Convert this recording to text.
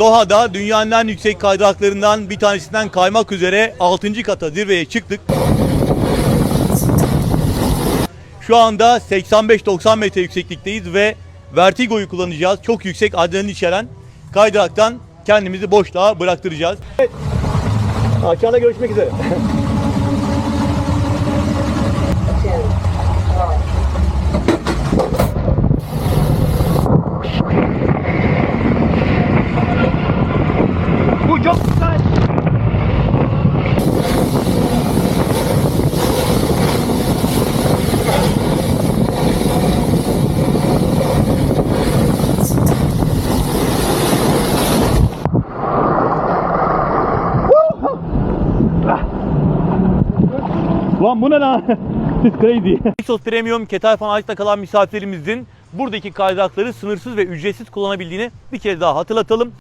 Doha'da dünyanın en yüksek kaydıraklarından bir tanesinden kaymak üzere 6. kata zirveye çıktık. Şu anda 85-90 metre yükseklikteyiz ve vertigoyu kullanacağız. Çok yüksek adrenalin içeren kaydıraktan kendimizi boşluğa bıraktıracağız. Evet. Aşağıda görüşmek üzere. Lan bu ne lan? This crazy. Exos Premium Ketal Fanat'ta kalan misafirlerimizin buradaki kaydırakları sınırsız ve ücretsiz kullanabildiğini bir kere daha hatırlatalım.